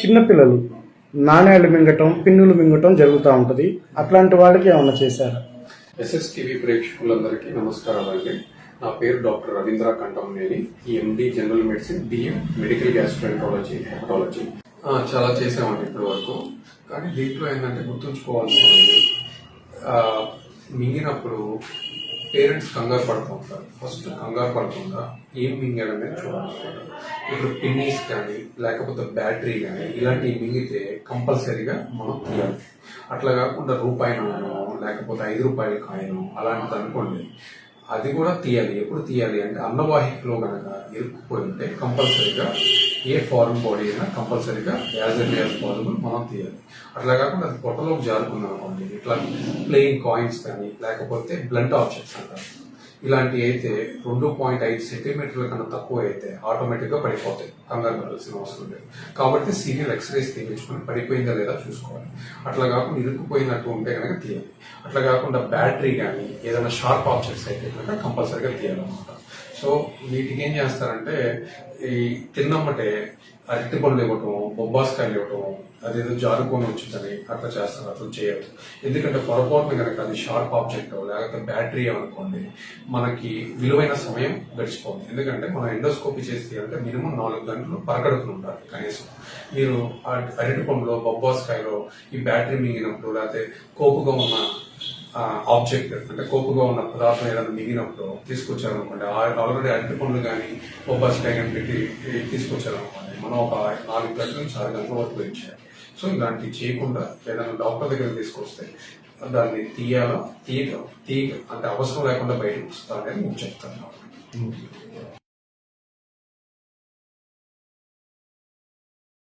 చిన్నపిల్లలు నాణ్యాలు మింగటం పిన్నులు మింగటం జరుగుతూ ఉంటుంది. అట్లాంటి వాళ్ళకి ఏమన్నా చేశారా? ఎస్ఎస్టీవీ ప్రేక్షకులందరికీ నమస్కారాలు అండి నా పేరు doctor Ravindra Kantamneni MD general medicine BM medical gastroenterology hepatology. చాలా చేసామండి ఇప్పటి వరకు. కానీ దీంట్లో ఏంటంటే గుర్తుంచుకోవాల్సింది మింగినప్పుడు పేరెంట్స్ కంగారు పడుతూ ఉంటారు. ఫస్ట్ కంగారు పడకుండా ఏం మింగారు అనేది చూడాలన్నమాట ఇప్పుడు పిన్నీస్ కానీ లేకపోతే బ్యాటరీ కానీ ఇలాంటివి మింగితే కంపల్సరీగా మనం తీయాలి. అట్లా కాకుండా రూపాయి నాణ్యం లేకపోతే ఐదు రూపాయల కాయను అలాంటిది అనుకోండి అది కూడా తీయాలి. ఎప్పుడు తీయాలి అంటే అన్నవాహికలో కనుక ఇరుక్కుపోయి ఉంటే కంపల్సరీగా ఏ ఫారిన్ బాడీ అయినా కంపల్సరీగా యాజ్ ఎర్లీ యాజ్ పాసిబుల్ మనం తీయాలి. అట్లా కాకుండా అది పొట్టలోకి జారుకున్నాం అనుకోండి ఇట్లా ప్లెయిన్ కాయిన్స్ కానీ లేకపోతే బ్లంట్ ఆబ్జెక్ట్స్ అంటారు. ఇలాంటివి అయితే రెండు పాయింట్ ఐదు సెంటీమీటర్ల కన్నా తక్కువ అయితే ఆటోమేటిక్గా పడిపోతాయి. కంగారు పడాల్సిన అవసరం లేదు. కాబట్టి సీరియల్ ఎక్స్రేస్ తీయించుకొని పడిపోయిందా లేదా చూసుకోవాలి. అట్లా కాకుండా ఇరుక్కుపోయినట్టు ఉంటే కనుక తీయాలి. అట్లా కాకుండా బ్యాటరీ కానీ ఏదైనా షార్ప్ ఆబ్జెక్ట్స్ అయితే కనుక కంపల్సరీగా తీయాలన్నమాట. సో వీటికి ఏం చేస్తారంటే ఈ తిన్నమ్మటే అరటి పళ్ళు ఇవ్వటం బొబ్బాస్కాయలు ఇవ్వటం అదేదో జారుకొని వచ్చిందని అట్లా చేస్తారు అట్లా చేయదు ఎందుకంటే పొరపాటున కనుక అది షార్ప్ ఆబ్జెక్ట్ లేకపోతే బ్యాటరీ అనుకోండి మనకి విలువైన సమయం గడిచిపోతుంది. ఎందుకంటే మనం ఎండోస్కోపీ చేస్తే అంటే మినిమం నాలుగు గంటలు పరగడుకుని ఉండాలి కనీసం. మీరు అరటిపండులో అరటి పండులో బొబ్బాస్కాయలో ఈ బ్యాటరీ మింగినప్పుడు లేకపోతే కోపుగా ఉన్న ఆబ్జెక్ట్ అంటే కోపుగా ఉన్న పదార్థం ఏదైనా మిగిలినప్పుడు తీసుకొచ్చారనుకోండి ఆల్రెడీ అరటి పండ్లు కానీ బస్ కానీ పెట్టి తీసుకొచ్చారనుకోండి మనం ఒక నాలుగు గంటల నుంచి ఆరు గంటల వరకు వెయిట్ సో ఇలాంటివి చేయకుండా ఏదైనా డాక్టర్ దగ్గర తీసుకొస్తే దాన్ని తీయాలా? తీయటం. తీయక అంటే అవసరం లేకుండా బయటకు వస్తా అని నేను చెప్తాను.